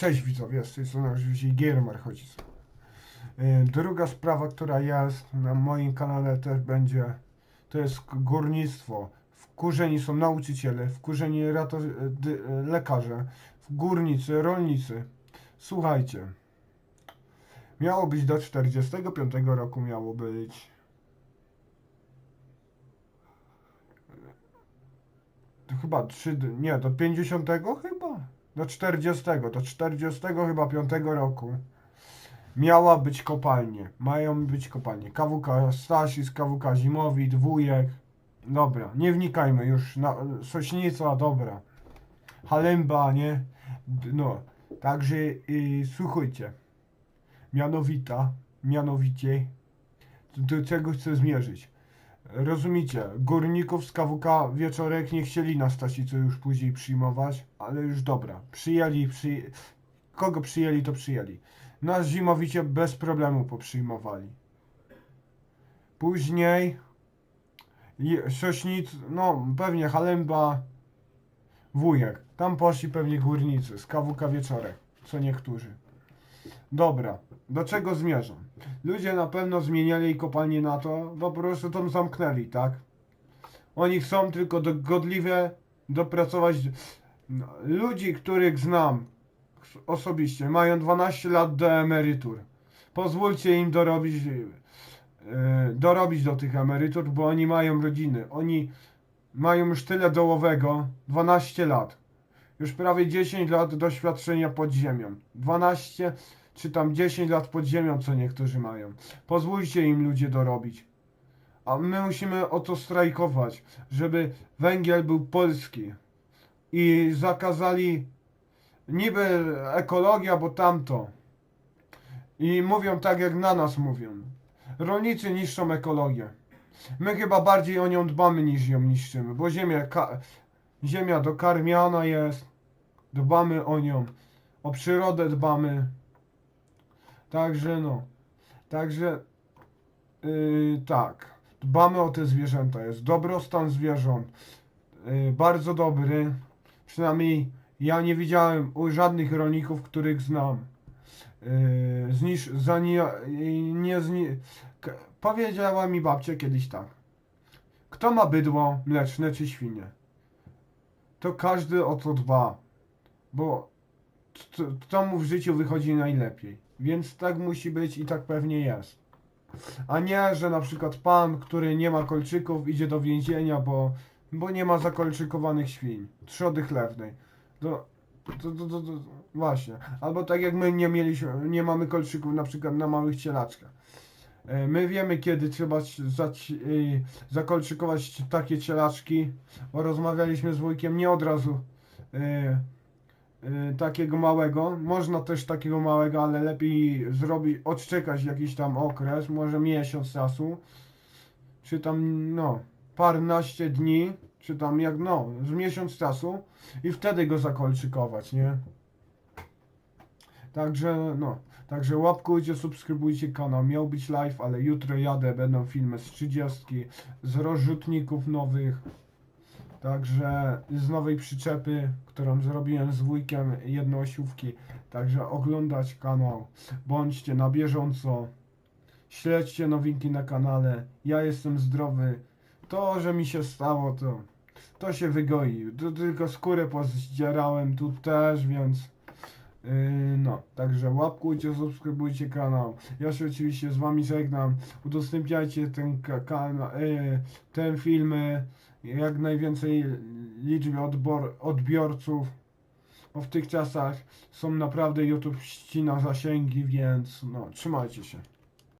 Cześć widzowie, z tej strony oczywiście Giermar chodzi. E, Druga sprawa, która jest na moim kanale też będzie, to jest górnictwo. Wkurzeni są nauczyciele, wkurzeni rato- dy- lekarze, górnicy, rolnicy. Słuchajcie, miało być do 45 roku miało być chyba 3, nie, do 50 chyba? Do 40, do 40 chyba 5 roku miała być kopalnie. Mają być kopalnie. KWK Stasis, KWK Zimowit, Wujek. Dobra, nie wnikajmy już. Na, Sośnica, dobra. Halemba, nie? No, także y, słuchajcie. Mianowita, mianowicie, do czego chcę zmierzyć. Rozumiecie, górników z KWK wieczorek nie chcieli na Stasicy już później przyjmować, ale już dobra, przyjęli, przy... kogo przyjęli, to przyjęli. Nas zimowicie bez problemu poprzyjmowali. Później Sośnic, no pewnie Halemba, Wujek. Tam poszli pewnie górnicy z KWK wieczorek, co niektórzy. Dobra, do czego zmierzam? Ludzie na pewno zmieniali kopalnię na to, bo po prostu tam zamknęli, tak? Oni chcą tylko do, godliwie dopracować no, ludzi, których znam osobiście, mają 12 lat do emerytur. Pozwólcie im dorobić, e, dorobić do tych emerytur, bo oni mają rodziny. Oni mają już tyle dołowego, 12 lat. Już prawie 10 lat doświadczenia pod ziemią. 12 czy tam 10 lat pod ziemią, co niektórzy mają. Pozwólcie im ludzie dorobić. A my musimy o to strajkować, żeby węgiel był polski. I zakazali niby ekologia, bo tamto. I mówią tak, jak na nas mówią. Rolnicy niszczą ekologię. My chyba bardziej o nią dbamy niż ją niszczymy, bo ziemia, ziemia dokarmiana jest. Dbamy o nią. O przyrodę dbamy. Także no. Także yy, tak. Dbamy o te zwierzęta. Jest dobrostan zwierząt. Yy, bardzo dobry. Przynajmniej ja nie widziałem u żadnych rolników, których znam. Yy, znisz, nie, zni, powiedziała mi babcia kiedyś tak. Kto ma bydło mleczne czy świnie? To każdy o to dba. Bo to, to mu w życiu wychodzi najlepiej. Więc tak musi być i tak pewnie jest. A nie, że na przykład pan, który nie ma kolczyków, idzie do więzienia, bo, bo nie ma zakolczykowanych świń. Trzody chlewnej. To, to, to, to, to, właśnie. Albo tak jak my nie mieliśmy, nie mamy kolczyków na przykład na małych cielaczkach. E, My wiemy kiedy trzeba y, zakolczykować takie cielaczki, bo rozmawialiśmy z wujkiem nie od razu y, takiego małego. Można też takiego małego, ale lepiej zrobić, odczekać jakiś tam okres, może miesiąc czasu, czy tam no parnaście dni, czy tam jak no, z miesiąc czasu i wtedy go zakolczykować, nie? Także no, także łapkujcie, subskrybujcie kanał. Miał być live, ale jutro jadę, będą filmy z 30, z rozrzutników nowych. Także z nowej przyczepy, którą zrobiłem z wujkiem jednoosiówki. Także oglądać kanał, bądźcie na bieżąco. Śledźcie nowinki na kanale. Ja jestem zdrowy. To, że mi się stało, to to się wygoi. Tu tylko skórę pozdzierałem tu też, więc yy, no, także łapkujcie, subskrybujcie kanał. Ja się oczywiście z wami żegnam. Udostępniajcie ten ka- yy, ten filmy jak najwięcej liczbie odbor- odbiorców. Bo w tych czasach są naprawdę YouTube ścina zasięgi, więc no, trzymajcie się.